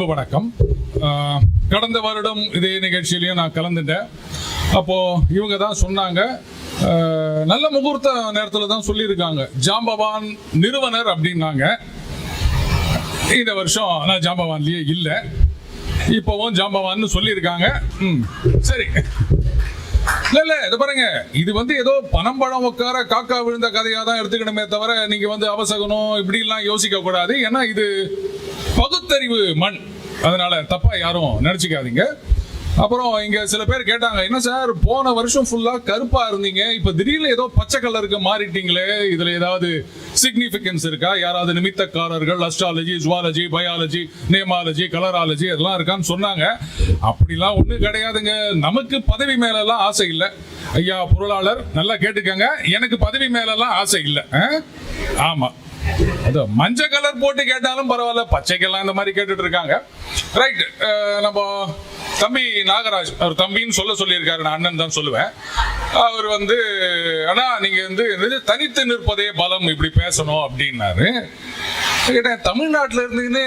அன்பு வணக்கம். கடந்த வருடம் இதே நிகழ்ச்சியிலையும் நான் கலந்துட்டேன். அப்போ இவங்க தான் சொன்னாங்க நல்ல முகூர்த்த நேரத்தில் தான் சொல்லியிருக்காங்க. ஜாம்பவான் நிறுவனர் அப்படின்னாங்க. இந்த வருஷம் நான் ஜாம்பவான்லயே இல்லை. இப்போவும் ஜாம்பவான்னு சொல்லியிருக்காங்க. ம் சரி. இல்ல இல்ல இது பாருங்க. இது வந்து ஏதோ பணம் பழம் உட்கார காக்கா விழுந்த கதையா தான் எடுத்துக்கணுமே தவிர நீங்க வந்து அவசகனம் இப்படி எல்லாம் யோசிக்க கூடாது ஏன்னா இது பகுத்தறிவு மண். அதனால தப்பா யாரும் நினைச்சுக்காதீங்க. அப்புறம் இங்க சில பேர் கேட்டாங்க என்ன சார் போன வருஷம் ஃபுல்லா கருப்பா இருந்தீங்க. இப்ப திடீர்னு ஏதோ பச்சை கலருக்கு மாறிட்டீங்களே. இதுல ஏதாவது சிக்னிபிகன்ஸ் இருக்கா? யாராவது நிமித்தக்காரர்கள் astrology zoology biology nameology colourology அதெல்லாம் இருக்கான்னு சொன்னாங்க. அப்படிலாம் ஒண்ணு கிடையாதுங்க. நமக்கு பதவி மேலெல்லாம் ஆசை இல்லை. ஐயா பொருளாளர் நல்லா கேட்டுக்கங்க. எனக்கு பதவி மேலெல்லாம் ஆசை இல்லை. ஆ? ஆமா. அது மஞ்சள் கலர் போட்டு கேட்டாலும் பரவாயில்ல பச்சைக்கெல்லாம் இந்த மாதிரி கேட்டுட்டு இருக்காங்க. ரைட் நம்ம தம்பி நாகராஜ் அவர் தம்பின்னு சொல்ல சொல்லியிருக்காரு நான் அண்ணன் தான் சொல்லுவேன். அவர் வந்து அண்ணா நீங்க வந்து என்னது தனித்து நிற்பதே பலம் இப்படி பேசணும் அப்படின்னாரு. கேட்டேன் தமிழ்நாட்டில் இருந்துன்னு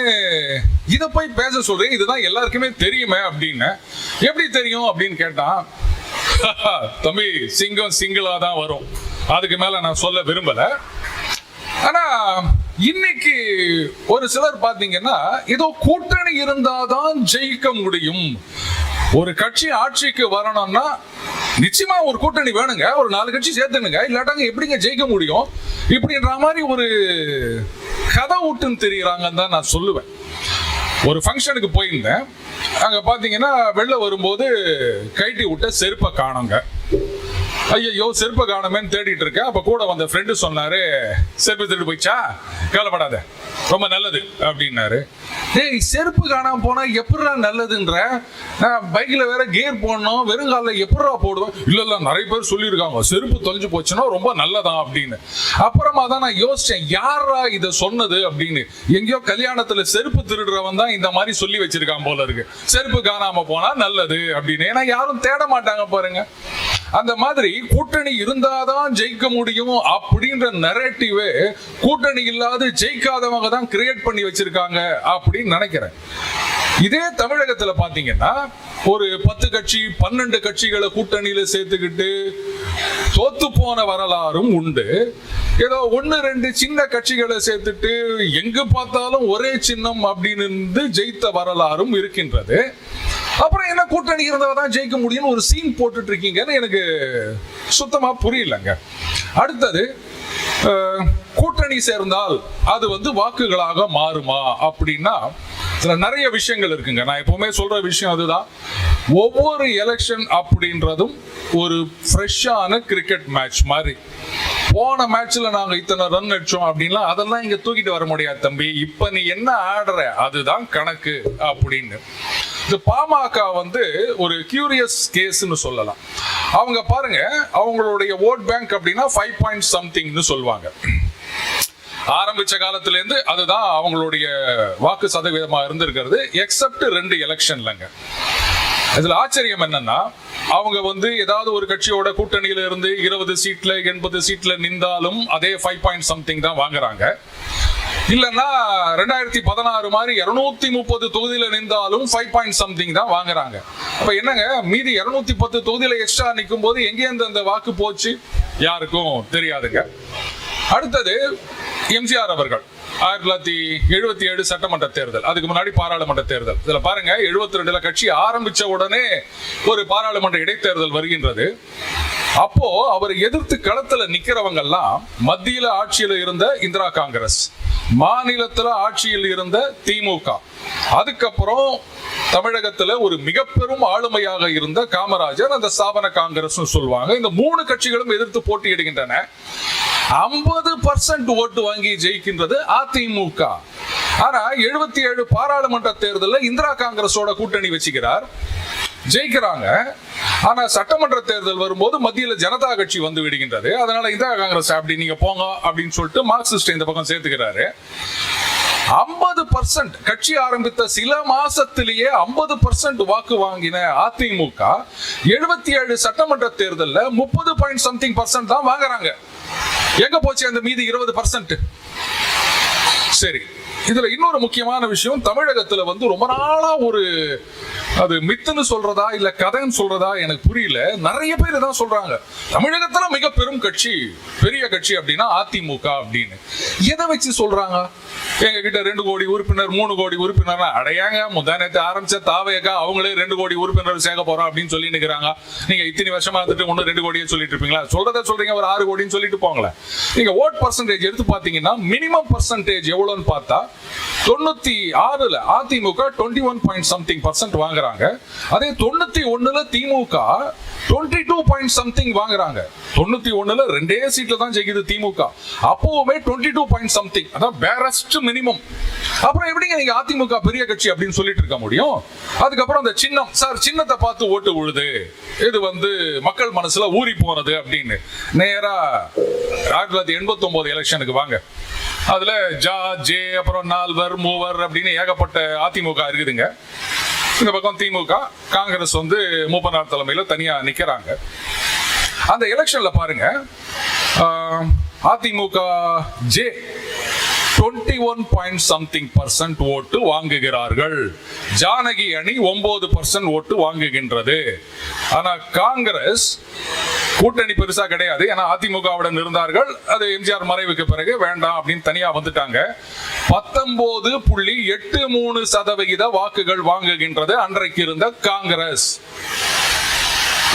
இதை போய் பேச சொல்றேன் இதுதான் எல்லாருக்குமே தெரியுமே அப்படின்னு. எப்படி தெரியும்? அப்படின்னு கேட்டான். தம்பி சிங்கம் சிங்கிளா தான் வரும். அதுக்கு மேல நான் சொல்ல விரும்பல. ஆனா இன்னைக்கு ஒரு சிலர் பாத்தீங்கன்னா ஏதோ கூட்டணி இருந்தாதான் ஜெயிக்க முடியும். ஒரு கட்சி ஆட்சிக்கு வரணும்னா நிச்சயமா ஒரு கூட்டணி வேணுங்க. ஒரு நாலு கட்சி சேர்த்துனுங்க இல்லாட்டாங்க எப்படிங்க ஜெயிக்க முடியும்? இப்படின்ற மாதிரி ஒரு கதை விட்டுன்னு தெரியுறாங்கன்னு தான் நான் சொல்லுவேன். ஒரு ஃபங்க்ஷனுக்கு போயிருந்தேன். அங்க பாத்தீங்கன்னா வெளில வரும்போது கைட்டி விட்ட செருப்பை காணுங்க. ஐயோ செருப்பை காணுமேன்னு தேடிட்டு இருக்கேன். அப்ப கூட வந்த ஃப்ரெண்டு சொன்னாரு செருப்பு திருட்டு போயிச்சா? கவலைப்படாத. ரொம்ப நல்லது அப்படின்னாரு. டேய் செருப்பு காணாம போனா எப்படிடா நல்லதுன்ற? நான் பைக்ல வேற கியர் போடணும் வெறுங்கால காலில் எப்படிடா போடுவேன்? இல்ல இல்ல நிறைய பேர் சொல்லியிருக்காங்க. செருப்பு தொலைஞ்சு போச்சுன்னா ரொம்ப நல்லதா? அப்படின்னு. அப்புறமா தான் நான் யோசிச்சேன் யாரா இதை சொன்னது? அப்படின்னு. எங்கேயோ கல்யாணத்துல செருப்பு திருடுறவன் தான் இந்த மாதிரி சொல்லி வச்சிருக்கான் போல இருக்கு. செருப்பு காணாம போனா நல்லது அப்படின்னு. ஏன்னா யாரும் தேட மாட்டாங்க பாருங்க. அந்த மாதிரி கூட்டணி இருந்தாதான் ஜெயிக்க முடியும் அப்படின்ற நரேட்டிவே கூட்டணி இல்லாத ஜெயிக்காதவங்க தான் கிரியேட் பண்ணி வச்சிருக்காங்க அப்படின்னு நினைக்கிறேன். இதே தமிழகத்துல பாத்தீங்கன்னா ஒரு பத்து கட்சி பன்னெண்டு கட்சிகளை கூட்டணியில சேர்த்துக்கிட்டு தோத்து போன வரலாறும் உண்டு. ஏதோ ஒன்னு ரெண்டு சின்ன கட்சிகளை சேர்த்துட்டு எங்கு பார்த்தாலும் ஒரே சின்னம் அப்படின்னு இருந்து ஜெயித்த வரலாறும் இருக்கின்றது. அப்புறம் என்ன கூட்டணி இருந்தால் தான் ஜெயிக்க முடியும்னு ஒரு சீன் போட்டுட்டு இருக்கீங்கன்னு எனக்கு சுத்தமா புரியலங்க. அடுத்தது கூட்டணி சேர்ந்தால் அது வந்து வாக்குகளாக மாறுமா அப்படின்னா இதுல நிறைய விஷயங்கள் இருக்குங்க. நான் எப்பவுமே சொல்ற விஷயம் அதுதான். ஒவ்வொரு எலெக்ஷன் அப்படின்றதும் ஒரு ஃப்ரெஷ்ஷான கிரிக்கெட் மேட்ச் மாதிரி. போன மேட்ச்ல நாங்க இத்தனை ரன் அடிச்சோம் அப்படின்லாம் அதெல்லாம் இங்க தூக்கிட்டு வர முடியாது தம்பி. இப்ப நீ என்ன ஆடுற? அதுதான் கணக்கு அப்படின்னு. இந்த பாமக வந்து ஒரு கியூரியஸ் கேஸ்னு சொல்லலாம். அவங்க பாருங்க அவங்களுடைய ஓட் பேங்க் அப்படின்னா ஃபைவ் பாயிண்ட் சம்திங்னு சொல்லுவாங்க. ஆரம்பிச்ச காலத்துல இருந்து அதுதான் அவங்களுடைய வாக்கு சதவீதமா இருந்திருக்கிறது. எக்ஸப்ட் ரெண்டு எலெக்ஷன்லங்க இதுல ஆச்சரியம் என்னன்னா அவங்க வந்து ஏதாவது ஒரு கட்சியோட கூட்டணியில இருந்து இருபது சீட்ல எண்பது சீட்ல நின்றாலும் அதே ஃபைவ் பாயிண்ட் சம்திங் தான் வாங்குறாங்க. இல்லைன்னா ரெண்டாயிரத்தி பதினாறு மாதிரி இருநூத்தி முப்பது தொகுதியில நின்றாலும் ஃபைவ் பாயிண்ட் சம்திங் தான் வாங்குறாங்க. அப்ப என்னங்க? மீதி இருநூத்தி பத்து தொகுதியில எக்ஸ்ட்ரா நிற்கும் போது எங்கேருந்து அந்த வாக்கு போச்சு? யாருக்கும் தெரியாதுங்க. அடுத்தது எம்ஜிஆர் அவர்கள். ஆயிரத்தி தொள்ளாயிரத்தி எழுபத்தி ஏழு சட்டமன்ற தேர்தல். அதுக்கு முன்னாடி பாராளுமன்ற தேர்தல். இதுல பாருங்க எழுபத்தி ரெண்டுல கட்சி ஆரம்பிச்ச உடனே ஒரு பாராளுமன்ற இடைத்தேர்தல் வருகின்றது. அப்போ அவர் எதிர்த்து களத்துல நிக்கிறவங்க எல்லாம் மத்தியில ஆட்சியில இருந்த இந்திரா காங்கிரஸ் மாநிலத்துல ஆட்சியில் இருந்த திமுக. அதுக்கப்புறம் தமிழகத்துல ஒரு மிக பெரும் ஆளுமையாக இருந்த காமராஜர் அந்த ஸ்தாபன காங்கிரஸ் சொல்லுவாங்க. இந்த மூணு கட்சிகளும் எதிர்த்து போட்டியிடுகின்றன. ஐம்பது பர்சன்ட் ஓட்டு வாங்கி ஜெயிக்கின்றது அதிமுக. ஆனா எழுபத்தி ஏழு பாராளுமன்ற தேர்தலில் இந்திரா காங்கிரஸோட கூட்டணி வச்சுக்கிறார். ஜெயிக்கிறாங்க. ஆனா சட்டமன்ற தேர்தல் வரும்போது மத்தியில ஜனதா கட்சி வந்து விடுகின்றது. அதனால இந்திரா காங்கிரஸ் அப்படி நீங்க போங்க அப்படின்னு சொல்லிட்டு மார்க்சிஸ்ட் இந்த பக்கம் சேர்த்துக்கிறாரு. ஐம்பது பர்சன்ட் கட்சி ஆரம்பித்த சில மாசத்திலேயே ஐம்பது பர்சன்ட் வாக்கு வாங்கின அதிமுக எழுபத்தி ஏழு சட்டமன்ற தேர்தலில் முப்பது பாயிண்ட் சம்திங் பர்சன்ட் தான் வாங்குறாங்க. எங்க போச்சு அந்த மீதி இருபது பர்சன்ட் சரி இதுல இன்னொரு முக்கியமான விஷயம் தமிழகத்துல வந்து ரொம்ப நாளா ஒரு அது மித்துன்னு சொல்றதா இல்ல கதைன்னு சொல்றதா எனக்கு புரியல. நிறைய பேர் தான் சொல்றாங்க. தமிழகத்துல மிக பெரும் கட்சி பெரிய கட்சி அப்படின்னா அதிமுக அப்படின்னு. எதை வச்சு சொல்றாங்க? எங்க கிட்ட ரெண்டு கோடி உறுப்பினர் மூணு கோடி உறுப்பினர் அடையாங்க முந்தானத்தை ஆரம்பிச்ச தாவையக்கா அவங்களே ரெண்டு கோடி உறுப்பினர் சேர்க்க போறோம் அப்படின்னு சொல்லி நிக்கிறாங்க. நீங்க இத்தனை வருஷமா இருந்துட்டு ஒண்ணு ரெண்டு கோடியே சொல்லிட்டு இருப்பீங்களா? சொல்றத சொல்றீங்க ஒரு ஆறு கோடின்னு சொல்லிட்டு போங்களேன் நீங்க ஓட் பர்சன்டேஜ் எடுத்து பாத்தீங்கன்னா மினிமம் பர்சன்டேஜ் எவ்வளவுன்னு பார்த்தா தொண்ணூத்தி ஆறுல AIADMK twenty one point something percent வாங்குறாங்க. அதே தொண்ணூத்தி ஒண்ணுல DMK twenty two point something வாங்குறாங்க. தொண்ணூத்தி ஒண்ணுல ரெண்டே சீட்ல தான் ஜெயிக்குது திமுக. அப்பவுமே டுவெண்ட்டி டூ பாயிண்ட் சம்திங் அதான் பேரஸ்ட் மினிமம் அப்புறம் எப்படிங்க நீங்க அதிமுக பெரிய கட்சி அப்படின்னு சொல்லிட்டு இருக்க முடியும்? அதுக்கப்புறம் அந்த சின்னம் சார் சின்னத்தை பார்த்து ஓட்டு உழுது. இது வந்து மக்கள் மனசுல ஊறி போனது அப்படின்னு. நேரா ஆயிரத்தி தொள்ளாயிரத்தி எண்பத்தி ஒன்பது எலெக்ஷனுக்கு வாங்க. அதுல ஜா ஜே அப்புறம் நால்வர் மூவர் அப்படின்னு ஏகப்பட்ட அதிமுக இருக்குதுங்க. இந்த பக்கம் திமுக காங்கிரஸ் வந்து மூப்பனார் தலைமையில் தனியாக நிற்கிறாங்க அந்த எலெக்ஷனில் பாருங்க AIADMK J twenty one point something percent vote வாங்குகிறார்கள். ஜானகி அணி ஒன்பது பர்சன்ட் ஓட்டு வாங்குகின்றது. ஆனா காங்கிரஸ் கூட்டணி பெருசா கிடையாது. ஏன்னா அதிமுகவுடன் இருந்தார்கள். அது எம்ஜிஆர் மறைவுக்கு பிறகு வேண்டாம் அப்படின்னு தனியா வந்துட்டாங்க. பத்தொன்பது புள்ளி எட்டு மூணு சதவிகித வாக்குகள் வாங்குகின்றது அன்றைக்கு இருந்த காங்கிரஸ்.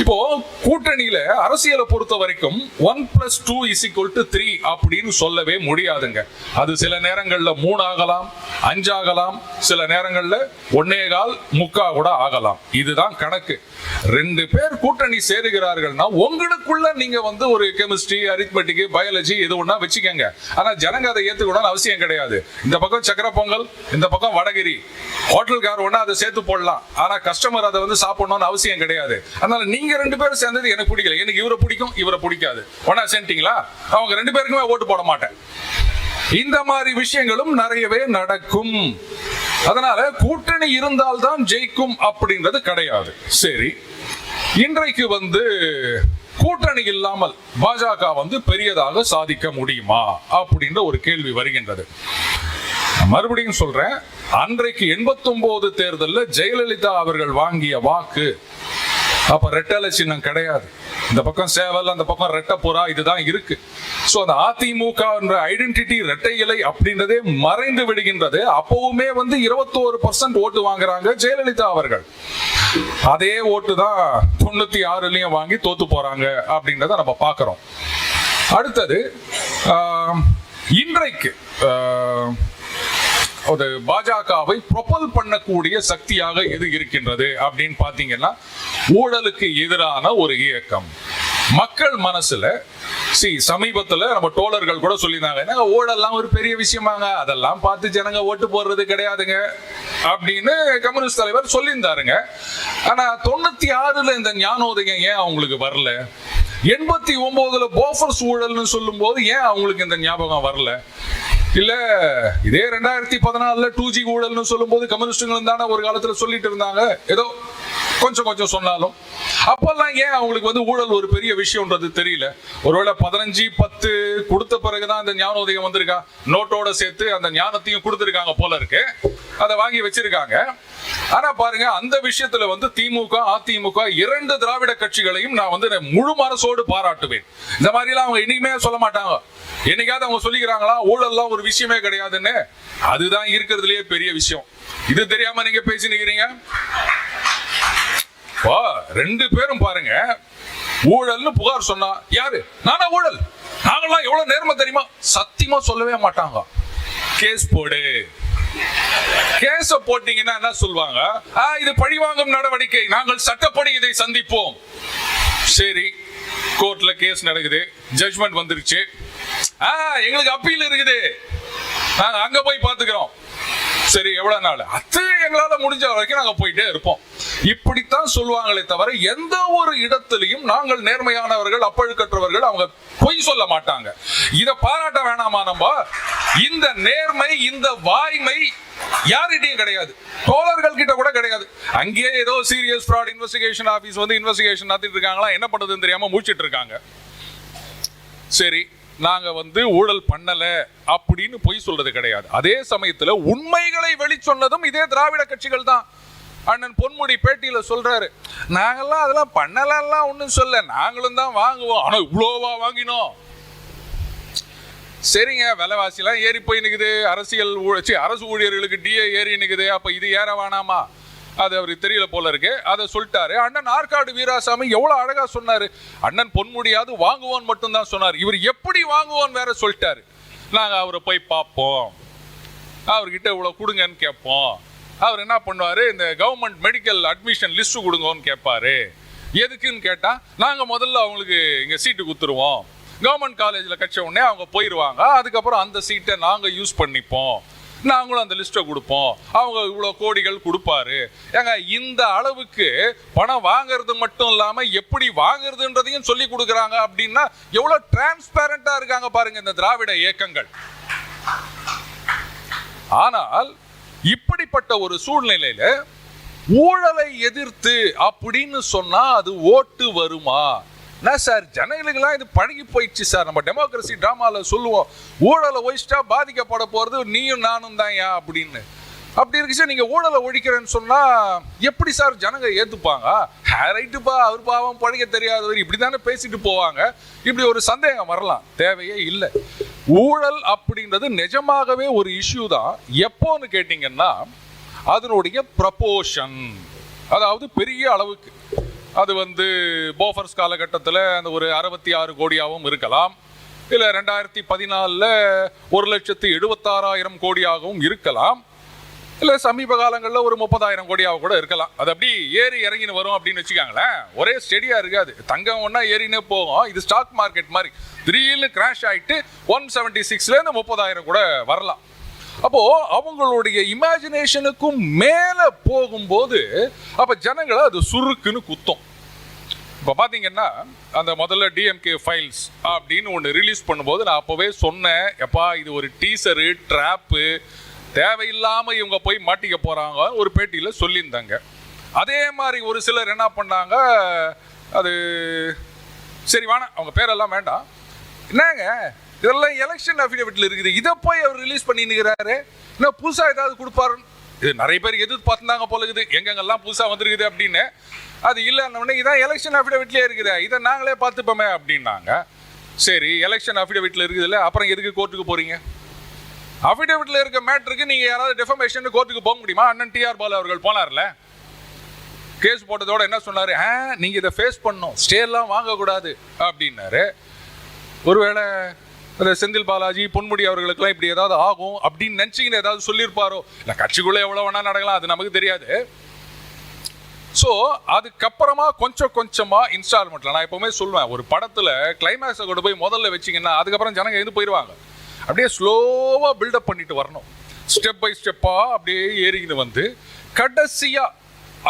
இப்போ கூட்டணியில அரசியலை பொறுத்த வரைக்கும் one plus two is equal to three அப்படின்னு சொல்லவே முடியாதுங்க. அது சில நேரங்கள்ல மூணு ஆகலாம் அஞ்சாகலாம் சில நேரங்கள்ல ஒன்னே கால் முக்கா கூட ஆகலாம். இதுதான் கணக்கு. ரெண்டு பேர் கூட்டணி சேருகிறார்கள்னா உங்களுக்குள்ள நீங்க வந்து ஒரு கெமிஸ்ட்ரி அரித்மெட்டிக் பயாலஜி எது ஒன்னா வச்சுக்கோங்க. ஆனா ஜனங்க அதை ஏத்துக்கணும்னு அவசியம் கிடையாது. இந்த பக்கம் சக்கர பொங்கல் இந்த பக்கம் வடகிரி. ஹோட்டல்கார் ஒன்னா அதை சேர்த்து போடலாம். ஆனா கஸ்டமர் அதை வந்து சாப்பிடணும்னு அவசியம் கிடையாது. அதனால நீங்க ரெண்டு பேரும் சேர்ந்தது எனக்கு பிடிக்கல. எனக்கு இவரை பிடிக்கும் இவரை பிடிக்காது. ஒன்னா சேர்ந்துட்டீங்களா? அவங்க ரெண்டு பேருக்குமே ஓட்டு போட மாட்டேன். இந்த மாதிரி விஷயங்களும் நிறையவே நடக்கும். அதனால கூட்டணி இருந்தால்தான் ஜெயிக்கும் அப்படின்றது கிடையாது. சரி இன்றைக்கு வந்து கூட்டணி இல்லாமல் பாஜக வந்து பெரியதாக சாதிக்க முடியுமா அப்படின்ற ஒரு கேள்வி வருகின்றது. மறுபடியும் சொல்றேன் அன்றைக்கு எண்பத்தொம்போது தேர்தலில் ஜெயலலிதா அவர்கள் வாங்கிய வாக்கு அப்ப ரெட்டலை சின்னம் கிடையாது. இந்த பக்கம் சேவல் அந்த பக்கம் ரெட்டை புறா இதுதான் இருக்கு. ஸோ அந்த அதிமுக என்ற ஐடென்டிட்டி ரெட்டை இலை அப்படின்றதே மறைந்து விடுகின்றது. அப்பவுமே வந்து 21% பர்சன்ட் ஓட்டு வாங்குறாங்க ஜெயலலிதா அவர்கள். அதே ஓட்டு தான் தொண்ணூத்தி ஆறுலயும் வாங்கி தோத்து போறாங்க அப்படின்றத நம்ம பார்க்கிறோம். அடுத்தது இன்றைக்கு அது ஒரு பாஜகவை ப்ரொபல் பண்ணக்கூடிய சக்தியாக எது இருக்கின்றது அப்படின்னு பாத்தீங்கன்னா ஊழலுக்கு எதிரான ஒரு இயக்கம். மக்கள் மனசுல சி சமீபத்துல நம்ம டோலர்கள் கூட சொல்லியிருந்தாங்க என்னங்க ஊழல்லாம் ஒரு பெரிய விஷயமாங்க. அதெல்லாம் பார்த்து ஜனங்க ஓட்டு போடுறது கிடையாதுங்க. அப்படின்னு கம்யூனிஸ்ட் தலைவர் சொல்லியிருந்தாருங்க. ஆனா தொண்ணூத்தி ஆறுல இந்த ஞானோதயம் ஏன் அவங்களுக்கு வரல? எண்பத்தி ஒன்பதுல போஃபர்ஸ் ஊழல்னு சொல்லும் போது ஏன் அவங்களுக்கு இந்த ஞாபகம் வரல? இல்ல இதே ரெண்டாயிரத்தி பதினாலுல டூ ஜி ஊழல்னு சொல்லும்போது கம்யூனிஸ்டுங்களும் தானே ஒரு காலத்துல சொல்லிட்டு இருந்தாங்க. ஏதோ கொஞ்சம் கொஞ்சம் சொன்னாலும். அப்பெல்லாம் ஏன் அவங்களுக்கு வந்து ஊழல் ஒரு பெரிய விஷயம்ன்றது தெரியல. ஒருவேளை பதினஞ்சு பத்து கொடுத்த பிறகுதான் அந்த ஞானோதயம் வந்திருக்கா? நோட்டோட சேர்த்து அந்த ஞானத்தையும் கொடுத்துருக்காங்க போல இருக்கு. அதை வாங்கி வச்சிருக்காங்க. ஆனா பாருங்க அந்த விஷயத்துல வந்து திமுக அதிமுக இரண்டு திராவிட கட்சிகளையும் நான் வந்து முழு மனசோடு பாராட்டுவேன். இந்த மாதிரி எல்லாம் அவங்க இனிமே சொல்ல மாட்டாங்க. என்னைக்காவது அவங்க சொல்லிக்கிறாங்களா ஊழல்லாம் ஒரு விஷயமே கிடையாதுன்னு. அதுதான் இருக்கிறதுலயே பெரிய விஷயம். இது தெரியாம நீங்க பேசி நிக்கிறீங்க வா ரெண்டு பேரும் பாருங்க. ஊழல்னு புகார் சொன்னா யாரு? நானா ஊழல். நாங்கெல்லாம் எவ்வளவு நேர்மை தெரியுமா? சத்தியமா சொல்லவே மாட்டாங்க. கேஸ் போடு. கேஸ போட்டீங்கன்னா என்ன சொல்லுவாங்க? "ஆ, இது பழிவாங்கும் நடவடிக்கை. நாங்கள் சட்டப்படி இதை சந்திப்போம். சரி கோர்ட்ல கேஸ் நடக்குது. ஜட்ஜ்மெண்ட் வந்துருச்சு. ஆ எங்களுக்கு அப்பீல் இருக்குது. நாங்க அங்க போய் பாத்துக்கிறோம் சரி எவ்வளவு நாள்? அது எங்களால முடிஞ்ச வரைக்கும் நாங்க போயிட்டே இருப்போம். இப்படித்தான் சொல்லுவாங்களே தவிர எந்த ஒரு இடத்திலையும் நாங்கள் நேர்மையானவர்கள் அப்பழுக்கற்றவர்கள் அவங்க பொய் சொல்ல மாட்டாங்க. இத பாராட்ட வேணாமா நம்ம? இந்த நேர்மை இந்த வாய்மை யார்கிட்டயும் கிடையாது. தோழர்கள் கிட்ட கூட கிடையாது. அங்கேயே ஏதோ சீரியஸ் ஃப்ராட் இன்வெஸ்டிகேஷன் ஆபீஸ் வந்து இன்வெஸ்டிகேஷன் நடத்திட்டு இருக்காங்களா? என்ன பண்றதுன்னு தெரியாம முடிச்சிட்டு இருக்காங்க. சரி நாங்கள் வந்து ஊழல் பண்ணலை அப்படின்னு பொய் சொல்றது கிடையாது. அதே சமயத்தில் உண்மைகளை வெளிச்சொன்னதும் இதே திராவிட கட்சிகள் தான். அண்ணன் பொன்முடி பேட்டியில் சொல்றாரு நாங்கெல்லாம் அதெல்லாம் பண்ணலாம் ஒன்றும் சொல்ல நாங்களும் தான் வாங்குவோம். ஆனால் இவ்வளோவா வாங்கினோம்? சரிங்க விலைவாசிலாம் ஏறி போய் நிற்குது அரசியல் ஊழ- அரசு ஊழியர்களுக்கு டிஏ ஏறி நிற்குது அப்போ இது ஏற வேணாமா? அது அவருக்கு தெரியல போல இருக்கு. அதை சொல்லிட்டாரு. அண்ணன் ஆற்காடு வீராசாமி எவ்வளவு அழகா சொன்னாரு. அண்ணன் பொன்முடியாது வாங்குவான் மட்டும்தான் சொன்னார். இவர் எப்படி வாங்குவான் வேற சொல்லிட்டாரு. நாங்க அவரை போய் பார்ப்போம். அவர்கிட்ட இவ்வளவு கொடுங்கன்னு கேட்போம். அவர் என்ன பண்ணுவாரு? இந்த கவர்மெண்ட் மெடிக்கல் அட்மிஷன் லிஸ்ட் கொடுங்கன்னு கேட்பாரு. எதுக்குன்னு கேட்டா நாங்க முதல்ல அவங்களுக்கு இங்க சீட்டு கொடுத்துருவோம். கவர்மெண்ட் காலேஜில் கட்ச உடனே அவங்க போயிடுவாங்க அதுக்கப்புறம் அந்த சீட்டை நாங்கள் யூஸ் பண்ணிப்போம். நாங்களும் அந்த லிஸ்ட்டை கொடுப்போம். அவங்க இவ்வளோ கோடிகள் கொடுப்பாரு. ஏங்க இந்த அளவுக்கு பணம் வாங்குறது மட்டும் இல்லாமல் எப்படி வாங்குறதுன்றதையும் சொல்லி கொடுக்குறாங்க அப்படின்னா எவ்வளோ டிரான்ஸ்பேரண்டாக இருக்காங்க பாருங்க இந்த திராவிட இயக்கங்கள். ஆனால் இப்படிப்பட்ட ஒரு சூழ்நிலையில ஊழலை எதிர்த்து அப்படின்னு சொன்னா அது ஓட்டு வருமா? என்ன சார் ஜனங்களுக்கெல்லாம் இது பழகி போயிடுச்சு சார் நம்ம டெமோக்ரஸி ட்ராமாவில் சொல்லுவோம் ஊழலை ஒழிச்சிட்டா பாதிக்கப்பட போகிறது நீயும் நானும் தான் ஏன் அப்படின்னு. அப்படி இருக்குது சார் நீங்கள் ஊழலை ஒழிக்கிறேன்னு சொன்னால் எப்படி சார் ஜனங்க ஏற்றுப்பாங்க ரைட்டுப்பா அவர் பாவம் பழக தெரியாதவர் இப்படி தானே பேசிட்டு போவாங்க. இப்படி ஒரு சந்தேகம் வரலாம். தேவையே இல்லை. ஊழல் அப்படின்றது நிஜமாகவே ஒரு இஷ்யூ தான். எப்போன்னு கேட்டிங்கன்னா அதனுடைய ப்ரப்போஷன் அதாவது பெரிய அளவுக்கு. அது வந்து போஃபர்ஸ் காலகட்டத்தில் அந்த ஒரு அறுபத்தி ஆறு கோடியாகவும் இருக்கலாம். இல்லை ரெண்டாயிரத்தி பதினாலில் ஒரு லட்சத்து எழுபத்தாறாயிரம் கோடியாகவும் இருக்கலாம். இல்லை சமீப காலங்களில் ஒரு முப்பதாயிரம் கோடியாக கூட இருக்கலாம். அது அப்படி ஏறி இறங்கின்னு வரும் அப்படின்னு வச்சுக்காங்களேன். ஒரே ஸ்டெடியாக இருக்காது. தங்கம் ஒன்றா ஏறினே போகும். இது ஸ்டாக் மார்க்கெட் மாதிரி. திடீர்னு கிராஷ் ஆகிட்டு ஒன் செவன்ட்டி சிக்ஸ்லேருந்து முப்பதாயிரம் கூட வரலாம். அப்போ அவங்களுடைய இமேஜினேஷனுக்கும் மேலே போகும்போது அப்போ ஜனங்களை அது சுருக்குன்னு குத்தும். இப்போ பார்த்தீங்கன்னா அந்த முதல்ல டிஎம்கே ஃபைல்ஸ் அப்படின்னு ஒன்று ரிலீஸ் பண்ணும்போது நான் அப்போவே சொன்னேன் எப்பா இது ஒரு டீசரு ட்ராப்பு தேவையில்லாமல் இவங்க போய் மாட்டிக்க போகிறாங்க ஒரு பேட்டியில் சொல்லியிருந்தாங்க. அதே மாதிரி ஒரு சிலர் என்ன பண்ணாங்க அது சரி வேணாம் அவங்க பேரெல்லாம் வேண்டாம். என்னங்க இதெல்லாம் எலெக்ஷன் அஃபிடவிட்ல இருக்குது. இதை போய் அவர் ரிலீஸ் பண்ணினுக்கிறாரு இன்னும் புதுசாக ஏதாவது கொடுப்பாரு இது நிறைய பேர் எதிர்பார்த்துந்தாங்க போல இருக்குது. எங்கெங்கெல்லாம் புதுசாக வந்திருக்குது அப்படின்னு. அது இல்லைன்னு இதான் எலெக்ஷன் அஃபிடவிட்லேயே இருக்குது. இதை நாங்களே பார்த்துப்போமே அப்படின்னாங்க. சரி எலெக்ஷன் அஃபிடவிட்ல இருக்குதுல்ல அப்புறம் எதுக்கு கோர்ட்டுக்கு போறீங்க? அஃபிடவிட்ல இருக்க மேட்ருக்கு நீங்க யாராவது டெஃபமேஷன் கோர்ட்டுக்கு போக முடியுமா? அண்ணன் டிஆர் பாலு அவர்கள் போனார்ல. கேஸ் போட்டதோட என்ன சொன்னாரு? ஆ நீங்க இதை ஃபேஸ் பண்ணும் ஸ்டேலாம் வாங்கக்கூடாது. அப்படின்னாரு. ஒருவேளை அந்த செந்தில் பாலாஜி பொன்முடி அவர்களுக்கெல்லாம் இப்படி ஏதாவது ஆகும் அப்படின்னு நினச்சிக்கின்னு ஏதாவது சொல்லியிருப்பாரோ? இல்லை கட்சிக்குள்ளே எவ்வளோ வேணால் நடக்கலாம் அது நமக்கு தெரியாது. ஸோ அதுக்கப்புறமா கொஞ்சம் கொஞ்சமாக இன்ஸ்டால்மெண்ட்டில் நான் எப்போவுமே சொல்லுவேன் ஒரு படத்தில் கிளைமேக்ஸை கொண்டு போய் முதல்ல வச்சிங்கன்னா அதுக்கப்புறம் ஜனங்க எழுந்து போயிடுவாங்க அப்படியே ஸ்லோவாக பில்டப் பண்ணிட்டு வரணும். ஸ்டெப் பை ஸ்டெப்பாக அப்படியே ஏறிக்கிட்டு வந்து கடைசியாக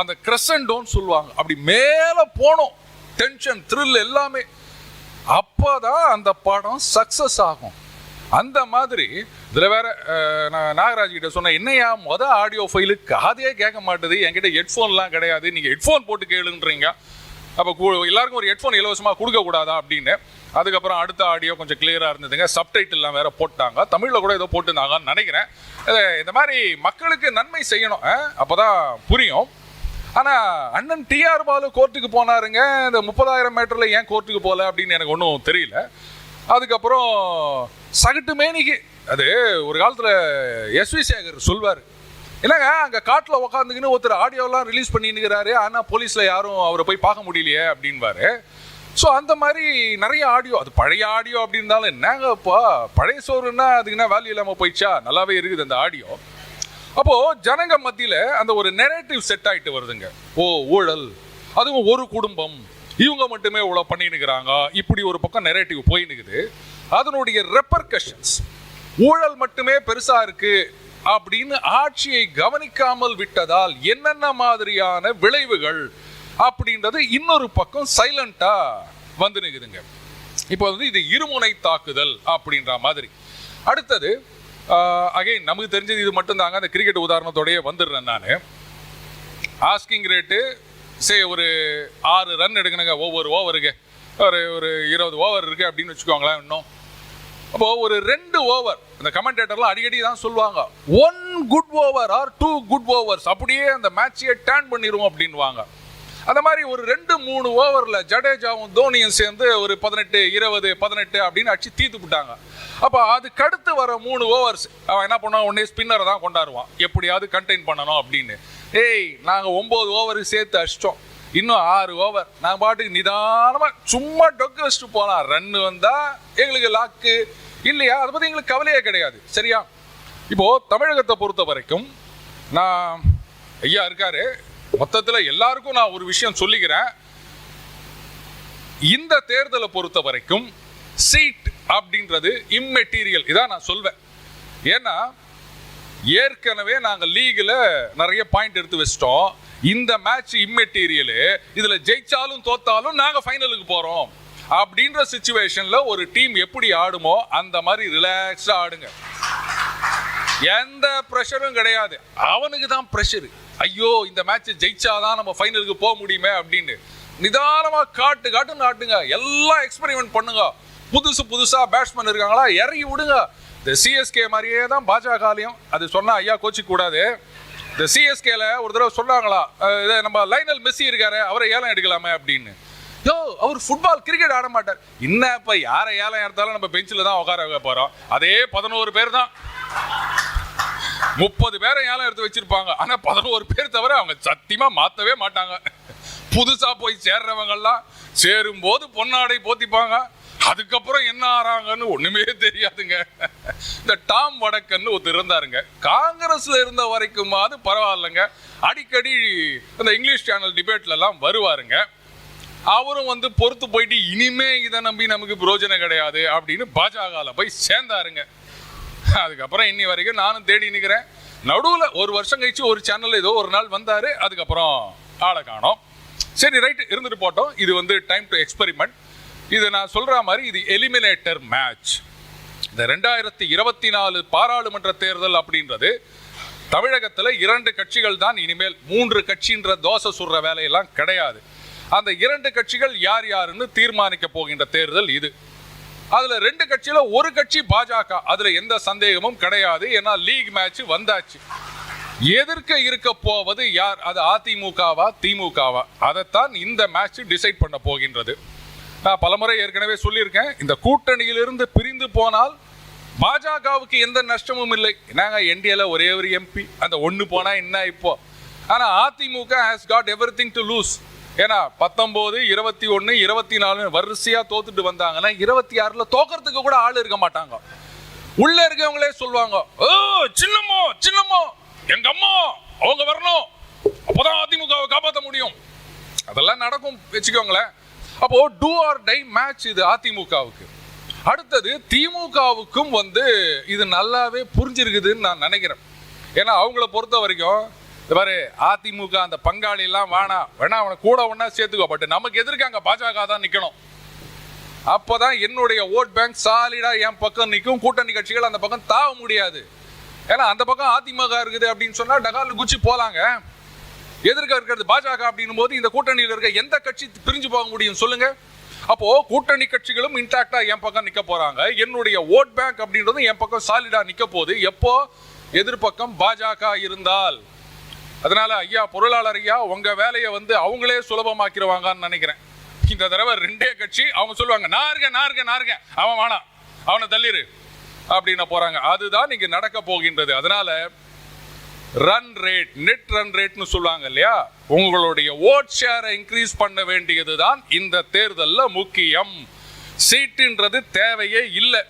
அந்த கிரசண்டோன்னு சொல்லுவாங்க. அப்படி மேலே போனோம். டென்ஷன் த்ரில் எல்லாமே. அப்போதான் அந்த படம் சக்சஸ் ஆகும். அந்த மாதிரி இதில் வேற நான் நாகராஜ் கிட்ட சொன்னேன் என்னையா மொதல் ஆடியோ ஃபைலு காதையே கேட்க மாட்டுது. என்கிட்ட ஹெட்ஃபோன்லாம் கிடையாது. நீங்கள் ஹெட்ஃபோன் போட்டு கேளுன்றீங்க. அப்போ எல்லாருக்கும் ஒரு ஹெட்ஃபோன் இலவசமாக கொடுக்கக்கூடாதா அப்படின்னு. அதுக்கப்புறம் அடுத்த ஆடியோ கொஞ்சம் கிளியராக இருந்ததுங்க. சப்டைட்டில்லாம் வேற போட்டாங்க. தமிழில் கூட ஏதோ போட்டுருந்தாங்கன்னு நினைக்கிறேன். இந்த மாதிரி மக்களுக்கு நன்மை செய்யணும். அப்போ தான் புரியும். ஆனா அண்ணன் டிஆர் பாலு கோர்ட்டுக்கு போனாருங்க. இந்த முப்பதாயிரம் மீட்டர்ல ஏன் கோர்ட்டுக்கு போல அப்படின்னு எனக்கு ஒன்றும் தெரியல. அதுக்கப்புறம் சகட்டு மேனிக்கு அது ஒரு காலத்துல எஸ்வி சேகர் சொல்வார். என்னங்க அங்கே காட்டில் உக்காந்துக்கின்னு ஒருத்தர் ஆடியோலாம் ரிலீஸ் பண்ணினுக்கிறாரு ஆனால் போலீஸில் யாரும் அவரை போய் பார்க்க முடியலையே அப்படின்வாரு. ஸோ அந்த மாதிரி நிறைய ஆடியோ அது பழைய ஆடியோ அப்படி இருந்தாலும் என்னங்கப்பா? பழைய சோறுன்னா அதுக்கு என்ன வேல்யூ இல்லாமல் போயிடுச்சா? நல்லாவே இருக்குது அந்த ஆடியோ. அப்போ ஜனங்க மத்தியில அந்த ஒரு நெரேட்டிவ் செட் ஆயிட்டு வருதுங்க. ஓ ஊழல். அதுவும் ஒரு குடும்பம். இவங்க மட்டுமே இவ்வளோ பண்ணினுக்கிறாங்க இப்படி ஒரு பக்கம் நெரேட்டிவ் போயினுக்குது அதனுடைய ரெப்பர்கஷன்ஸ் ஊழல் மட்டுமே பெருசா இருக்கு அப்படின்னு ஆட்சியை கவனிக்காமல் விட்டதால் என்னென்ன மாதிரியான விளைவுகள் அப்படின்றது இன்னொரு பக்கம் சைலண்டா வந்து நிற்குதுங்க இப்போ வந்து இது இருமுனை தாக்குதல் அப்படின்ற மாதிரி. அடுத்தது அகைன் நமக்கு தெரிஞ்சது இது மட்டும் தாங்க அந்த கிரிக்கெட் உதாரணத்தோடயே வந்துடுறேன் நான். ஆஸ்கிங் ரேட்டு சே ஒரு ஆறு ரன் எடுக்கணுங்க. ஒவ்வொரு ஓவருக்கு ஒரு ஒரு இருபது ஓவர் இருக்குது அப்படின்னு வச்சுக்கோங்களேன் இன்னும். அப்போ ஒரு ரெண்டு ஓவர் இந்த கமெண்டேட்டர்லாம் அடிக்கடி தான் சொல்லுவாங்க. One good over or two good overs அப்படியே அந்த மேட்சையே டேர்ன் பண்ணிடுவோம் அப்படின்வாங்க அந்த மாதிரி ஒரு ரெண்டு மூணு ஓவரில் ஜடேஜாவும் தோனியும் சேர்ந்து ஒரு பதினெட்டு இருபது பதினெட்டு அப்படின்னு அடிச்சு தீர்த்து விட்டாங்க. அப்போ அதுக்கு அடுத்து வர மூணு ஓவர்ஸ் அவன் என்ன பண்ணுவான்? உடனே ஸ்பின்னரை தான் கொண்டாடுவான். எப்படியாவது கண்டெயின் பண்ணணும் அப்படின்னு. ஏய் நாங்கள் ஒம்பது ஓவருக்கு சேர்த்து அடிச்சிட்டோம். இன்னும் ஆறு ஓவர் நாங்கள் பாட்டுக்கு நிதானமாக சும்மா டொக்கு வச்சுட்டு போகலாம் ரன்னு வந்தால் எங்களுக்கு லாக்கு இல்லையா? அதை பற்றி எங்களுக்கு கவலையே கிடையாது. சரியா? இப்போது தமிழகத்தை பொறுத்த வரைக்கும் நான் ஐயா இருக்காரு. மொத்தத்தில் எல்லாருக்கும் நான் ஒரு விஷயம் சொல்லிக்கிறேன். இந்த தேர்தலை பொறுத்த வரைக்கும் சீட் அப்படின்றது இம்மெட்டீரியல் இதான் நான் சொல்வேன். ஏன்னா ஏற்கனவே நாங்கள் லீகில் நிறைய பாயிண்ட் எடுத்து வச்சிட்டோம். இந்த மேட்ச் இம்மெட்டீரியலு இதில் ஜெயிச்சாலும் தோத்தாலும் நாங்கள் ஃபைனலுக்கு போகிறோம் அப்படின்ற சுச்சுவேஷனில் ஒரு டீம் எப்படி ஆடுமோ அந்த மாதிரி ரிலாக்ஸாக ஆடுங்க. எந்த ப்ரெஷரும் கிடையாது. அவனுக்கு தான் ப்ரெஷரு ஐயோ இந்த மேட்ச் ஜெயிச்சாதான் நம்ம ஃபைனலுக்கு போக முடியுமே அப்படின்னு. நிதானமா காட்டு காட்டுன்னு காட்டுங்க எல்லாம் எக்ஸ்பெரிமெண்ட் பண்ணுங்க. புதுசு புதுசா பேட்ஸ்மேன் இருக்காங்களா? இறங்கி விடுங்க. இந்த சிஎஸ்கே மாதிரியே தான் பாஜகலையும். அது சொன்னா ஐயா கோச்சிக்க கூடாது. இந்த சிஎஸ்கேல ஒரு தடவை சொன்னாங்களா இது நம்ம லைனல் மெஸ்ஸி இருக்காரு அவரை ஏலம் எடுக்கலாமே அப்படின்னு. யோ அவர் ஃபுட்பால் கிரிக்கெட் ஆட மாட்டார். என்ன இப்ப யாரை ஏலம் எடுத்தாலும் நம்ம பெஞ்சில் தான் உட்கார வைக்க போறோம். அதே பதினோரு பேர் தான். முப்பது பேரை ஏலம் எடுத்து வச்சிருப்பாங்க. ஆனா பதினோரு பேர் தவிர அவங்க சத்தியமா மாத்தவே மாட்டாங்க. புதுசா போய் சேர்றவங்கெல்லாம் சேரும் போது பொன்னாடை போத்திப்பாங்க. அதுக்கப்புறம் என்ன ஆறாங்கன்னு ஒண்ணுமே தெரியாதுங்க. இந்த டாம் வடக்கன்னு ஒருத்தர் இருந்தாருங்க. காங்கிரஸ்ல இருந்த வரைக்குமாவது பரவாயில்லைங்க. அடிக்கடி இந்த இங்கிலீஷ் சேனல் டிபேட்ல எல்லாம் வருவாருங்க. அவரும் வந்து பொறுத்து போயிட்டு இனிமே இதை நம்பி நமக்கு பிரயோஜனம் கிடையாது அப்படின்னு பாஜகவில் போய் சேர்ந்தாருங்க. அதுக்கப்புறம் இன்னி வரைக்கும் நானும் தேடி நிற்கிறேன் நடுவில் ஒரு வருஷம் கழிச்சு ஒரு சேனல் ஏதோ ஒரு நாள் வந்தார். அதுக்கப்புறம் ஆளை காணோம். சரி ரைட் இருந்துட்டு போட்டோம். இது வந்து டைம் டு எக்ஸ்பெரிமெண்ட் இது நான் சொல்ற மாதிரி இது எலிமினேட்டர் மேட்ச் இந்த ரெண்டாயிரத்தி இருபத்தி நாலு பாராளுமன்ற தேர்தல் அப்படின்றது தமிழகத்தில் இரண்டு கட்சிகள் தான் இனிமேல் மூன்று கட்சின்ற தோசை சுடுற வேலையெல்லாம் கிடையாது. அந்த இரண்டு கட்சிகள் யார் யாருன்னு தீர்மானிக்க போகின்ற தேர்தல் இது. அதுல ரெண்டு கட்சியில ஒரு கட்சி பாஜக. அதுல எந்த சந்தேகமும் கிடையாது. ஏன்னா லீக் மேட்ச் வந்தாச்சு. எதிர்க்க இருக்க போவது யார்? அது அதிமுகவா திமுகவா? அதைத்தான் இந்த மேட்ச் டிசைட் பண்ண போகின்றது. நான் பலமுறை ஏற்கனவே சொல்லியிருக்கேன். இந்த கூட்டணியிலிருந்து பிரிந்து போனால் பாஜகவுக்கு எந்த நஷ்டமும் இல்லை. நாங்கள் என்டிஏல ஒரே ஒரு எம்பி அந்த ஒன்று போனால் என்ன இப்போ? ஆனால் AIADMK has got everything to lose ஏன்னா பத்தொம்போது இருபத்தி ஒன்று இருபத்தி நாலு வரிசையா தோத்துட்டு வந்தாங்கன்னா இருபத்தி ஆறில் தோக்கிறதுக்கு கூட ஆள் இருக்க மாட்டாங்க. உள்ள இருக்கவங்களே சொல்லுவாங்க ஓ சின்னம்மோ சின்னம்மோ எங்க அம்மா அவங்க வரணும். அப்போதான் அதிமுகவை காப்பாற்ற முடியும். அதெல்லாம் நடக்கும் வச்சுக்கோங்களேன். அப்போ டூ ஆர் டை மேட்ச் இது அதிமுகவுக்கு. அடுத்தது திமுகவுக்கும் வந்து இது நல்லாவே புரிஞ்சிருக்குதுன்னு நான் நினைக்கிறேன். ஏன்னா அவங்கள பொறுத்த வரைக்கும் இந்த பாரு அதிமுக அந்த பங்காளி எல்லாம் வேணாம் வேணா அவனை கூட ஒன்னா சேர்த்துக்கோ பட் நமக்கு எதிர்க்க அங்க பாஜக தான் நிக்கணும். அப்பதான் என்னுடைய ஓட் பேங்க் சாலிடா என் பக்கம் நிற்கும் கூட்டணி கட்சிகள் அந்த பக்கம் தாவ முடியாது. ஏன்னா அந்த பக்கம் அதிமுக இருக்குது அப்படின்னு சொன்னா டகால் குச்சி போலாங்க. எதிர்க்க இருக்கிறது பாஜக அப்படின்னும் போது இந்த கூட்டணியில் இருக்க எந்த கட்சி பிரிஞ்சு போக முடியும் சொல்லுங்க. அப்போ கூட்டணி கட்சிகளும் இன்டாக்டா என் பக்கம் நிக்க போறாங்க. என்னுடைய ஓட் பேங்க் அப்படின்றதும் என் பக்கம் சாலிடா நிக்க போகுது. எப்போ? எதிர்பக்கம் பாஜக இருந்தால். அதனால ஐயா பொருளாளர் ஐயா உங்க வேலையை வந்து அவங்களே சுலபமாக்கிடுவாங்கன்னு நினைக்கிறேன். இந்த தடவை ரெண்டே கட்சி அவங்க சொல்லுவாங்க நான் இருக்கேன் நான் இருக்கேன் நான் இருக்கேன் அவன் வேணாம் அவனை தள்ளிரு. அப்படின்னு போறாங்க. அதுதான் இங்க நடக்க போகின்றது. அதனால ரன் ரேட் நெட் ரன் ரேட்னு சொல்லுவாங்க இல்லையா? உங்களுடைய ஓட் ஷேரை இன்க்ரீஸ் பண்ண வேண்டியது தான் இந்த தேர்தலில் முக்கியம். சீட்டுன்றது தேவையே இல்லை.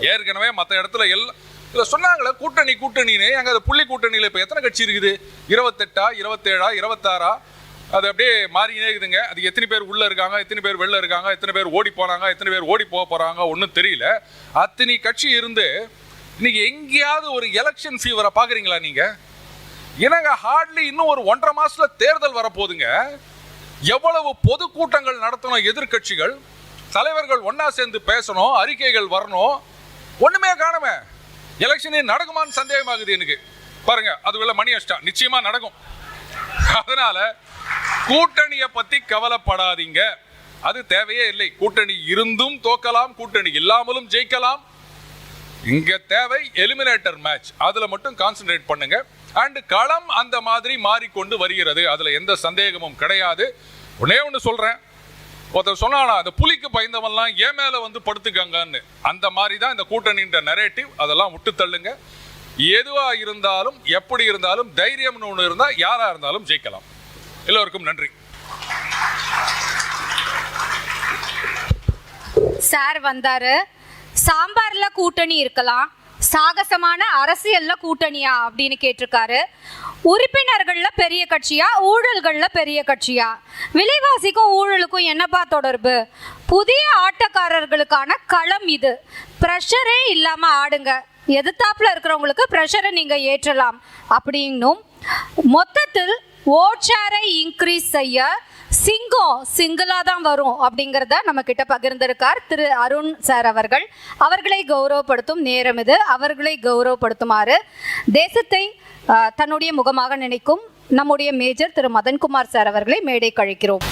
ஏற்கனவே மற்ற இடத்துல எல்லாம் இதில் சொன்னாங்களே கூட்டணி கூட்டணின்னு. எங்கள் அது புள்ளி கூட்டணியில் இப்போ எத்தனை கட்சி இருக்குது? இருபத்தெட்டா இருபத்தேழா இருபத்தாறா? அது அப்படியே மாறினே இருக்குதுங்க. அது எத்தனை பேர் உள்ளே இருக்காங்க எத்தனை பேர் வெளில இருக்காங்க எத்தனை பேர் ஓடி போனாங்க எத்தனை பேர் ஓடி போக போகிறாங்க ஒன்றும் தெரியல. அத்தனை கட்சி இருந்து இன்னைக்கு எங்கேயாவது ஒரு எலெக்ஷன் ஃபீவரை பார்க்குறீங்களா நீங்கள் என்னங்க ஹார்ட்லி இன்னும் ஒரு ஒன்றரை மாதத்தில் தேர்தல் வரப்போகுதுங்க. எவ்வளவு பொதுக்கூட்டங்கள் நடத்தணும் எதிர்க்கட்சிகள்? தலைவர்கள் ஒன்றா சேர்ந்து பேசணும் அறிக்கைகள் வரணும். ஒன்றுமே காணுமே. எலெக்ஷனே நடக்குமான்னு சந்தேகமாகுது எனக்கு. பாருங்க அதுக்குள்ள மணி அஷ்டா நிச்சயமா நடக்கும். அதனால கூட்டணியை பத்தி கவலைப்படாதீங்க. அது தேவையே இல்லை. கூட்டணி இருந்தும் தோக்கலாம் கூட்டணி இல்லாமலும் ஜெயிக்கலாம். இங்க தேவை எலிமினேட்டர் மேட்ச் அதுல மட்டும் கான்சென்ட்ரேட் பண்ணுங்க. அண்ட் களம் அந்த மாதிரி மாறிக்கொண்டு வருகிறது. அதுல எந்த சந்தேகமும் கிடையாது. ஒன்னே ஒன்று சொல்றேன். ஒருத்தர் சொன்னானா அந்த புலிக்கு பயந்தவன்லாம் ஏன் மேலே வந்து படுத்துக்கங்கன்னு. அந்த மாதிரி தான் இந்த கூட்டணின்ற நரேட்டிவ் அதெல்லாம் விட்டு தள்ளுங்க. எதுவா இருந்தாலும் எப்படி இருந்தாலும் தைரியம்னு ஒன்று இருந்தா யாரா இருந்தாலும் ஜெயிக்கலாம். எல்லோருக்கும் நன்றி. சார் வந்தாரு. சாம்பார்ல கூட்டணி இருக்கலாம். சாகசமான அரசியல்ல கூட்டணியா அப்படின்னு கேட்டிருக்காரு. உறுப்பினர்கள்ல பெரிய கட்சியா ஊழல்கள்ல பெரிய கட்சியா? விலைவாசிக்கும் ஊழலுக்கும் என்னப்பா தொடர்பு? புதிய ஆட்டக்காரர்களுக்கான களம் இது. ப்ரெஷரே இல்லாம ஆடுங்க. எதிர்த்தாப்புல இருக்கிறவங்களுக்கு ப்ரெஷரை நீங்க ஏற்றலாம். அப்படின்னும். மொத்தத்தில் ஓட் ஷேரை இன்க்ரீஸ் செய்ய சிங்கம் சிங்கிளா தான் வரும் அப்படிங்கிறத நம்ம கிட்ட பகிர்ந்திருக்கார் திரு அருண் சார் அவர்கள். அவர்களை கௌரவப்படுத்தும் நேரம் இது. அவர்களை கௌரவப்படுத்துமாறு தேசத்தை தன்னுடைய முகமாக நினைக்கும் நம்முடைய மேஜர் திரு மதன்குமார் சார் அவர்களை மேடை கழிக்கிறோம்.